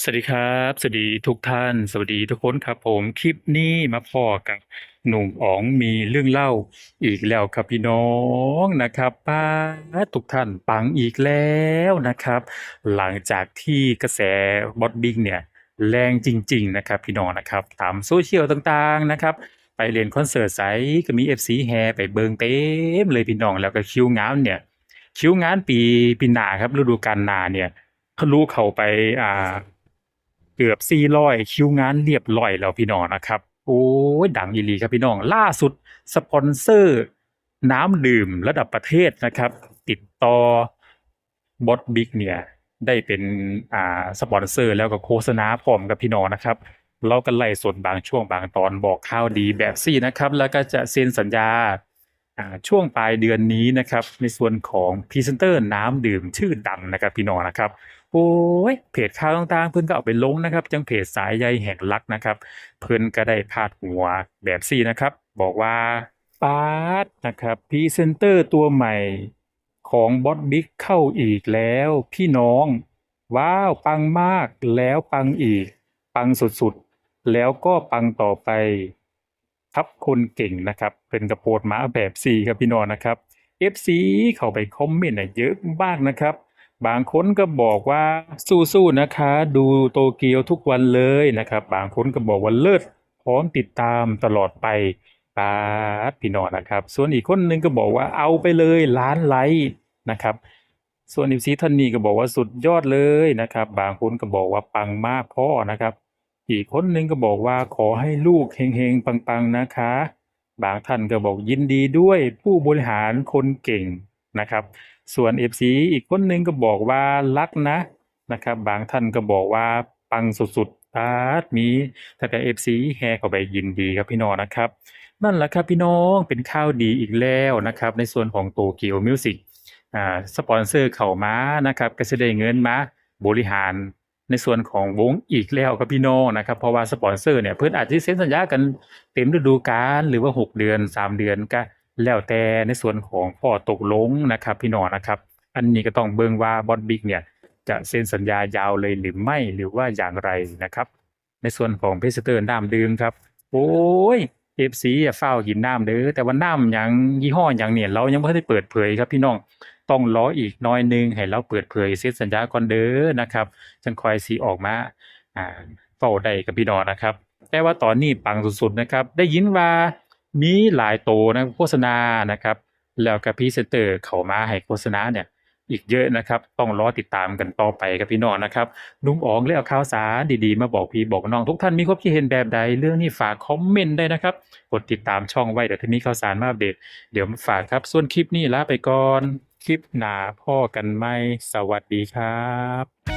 สวัสดีครับ สวัสดีทุกท่าน สวัสดีทุกคนครับผมคลิปนี้มาพอกับหนุ่มอ๋องมีเรื่องเล่าอีกแล้วครับพี่น้องนะครับป้าทุกท่านปังอีกแล้วนะครับ หลังจากที่กระแสบอสบิ๊กเนี่ยแรงจริง ๆ นะครับพี่น้องนะครับตามโซเชียลต่างๆนะครับไปเล่นคอนเสิร์ตไสก็มี FC แห่ไปเบิงเต็มเลยพี่น้องแล้วก็คิวงานเนี่ยคิวงานปีปีหน้าครับฤดูกาลนาเนี่ยทะลุเข้าไปอ่า เกือบ400คิวงานเรียบร้อยแล้วพี่น้องนะครับ โอ้ยดังอีหลีครับพี่น้องล่าสุดสปอนเซอร์ น้ำดื่มระดับประเทศนะครับ ติดต่อบอสบิ๊กเนี่ยได้เป็นอ่าสปอนเซอร์แล้วก็โฆษณาพร้อมกับพี่น้องนะครับเราก็ไล่สดบางช่วงบางตอนบอกข่าวดีแบบซี่นะครับ แล้วก็จะเซ็นสัญญาอ่าช่วงปลายเดือนนี้นะครับ ในส่วนของพรีเซนเตอร์น้ำดื่มชื่อดังนะครับพี่น้องนะครับ โอ้ยเพจข่าวต่างๆ เพิ่อนก็เอาไปลงนะครับ จังเพจสายใยแห่งรักนะครับ เพิ่อนก็ได้พาดหัวแบบซี่นะครับ บอกว่าปาดนะครับพรีเซนเตอร์ตัวใหม่ของบอสบิ๊กเข้าอีกแล้วพี่น้อง ว้าว ปังมากแล้วปังอีก ปังสุดๆ แล้วก็ปังต่อไปครับคนเก่งนะครับ เป็นกระโปดมาแบบสี่ครับพี่น้องนะครับ FC เข้าไปคอมเมนต์เยอะมากนะครับ บางคนก็บอกว่าสู้ๆนะคะ ดูโตเกียวทุกวันเลยนะครับ บางคนก็บอกว่าเลิศพร้อมติดตามตลอดไปปาพี่นอนะครับ ส่วนอีกคนหนึงก็บอกว่าเอาไปเลยล้านไลค์นะครับ ส่วนอีกซีท่านนี้ก็บอกว่าสุดยอดเลยนะครับ บางคนก็บอกว่าปังมากพ่อนะครับ อีกคนหนึ่งก็บอกว่าขอให้ลูกเฮงๆปังๆนะคะ บางท่านก็บอกยินดีด้วยผู้บริหารคนเก่ง นะครับ ส่วน FC อีกคนหนึ่งก็บอกว่ารักนะนะครับ บางท่านก็บอกว่าปังสุดๆตาดมีถ้าแต่ FC แห่เข้าไปยินดีครับพี่น้องนะครับ นั่นแหละครับพี่น้องเป็นข่าวดีอีกแล้วนะครับ ในส่วนของโตเกียวมิวสิกอ่าสปอนเซอร์เข้ามานะครับก็จะได้เงินมาบริหารในส่วนของวงอีกแล้วครับพี่น้องนะครับ เพราะว่าสปอนเซอร์เนี่ยเพิ่นอาจจะเซ็นสัญญากันเต็มฤดูกาลหรือว่า 6 เดือน 3 เดือนก็ แล้วแต่ในส่วนของข้อตกลงนะครับพี่น้องนะครับ อันนี้ก็ต้องเบิ่งว่าบอสบิ๊กเนี่ยจะเซ็นสัญญายาวเลยหรือไม่หรือว่าอย่างไรนะครับ ในส่วนของเพสเตอร์น้ำดื่มครับ โอ้ย FC อะเฝ้าวกินน้ำเด้อแต่ว่าน้ำหยังยี่ห้อหยังเนี่ยเรายังบ่ได้เปิดเผยครับพี่น้องต้องรออีกน้อยนึงให้เราเปิดเผยเซ็นสัญญาก่อนเด้อนะครับจังคอยสิออกมาอ่าเฝ้าได้กับพี่น้องนะครับ แต่ว่าตอนนี้ปังสุดๆนะครับ ได้ยินว่า มีหลายโตนะโฆษณานะครับ แล้วก็พรีเซนเตอร์เข้ามาให้โฆษณาเนี่ยอีกเยอะนะครับ ต้องรอติดตามกันต่อไปครับพี่น้องนะครับลุงอ๋องเลยเอาข่าวสารดีๆ มาบอกพี่บอกน้องทุกท่านมีความคิดเห็นแบบใดเรื่องนี้ฝากคอมเมนต์ได้นะครับ กดติดตามช่องไว้เดี๋ยวถ้ามีข่าวสารมาอัปเดต เดี๋ยวมาฝากครับ ส่วนคลิปนี้ลาไปก่อน คลิปหน้าพ่อกันไหมสวัสดีครับ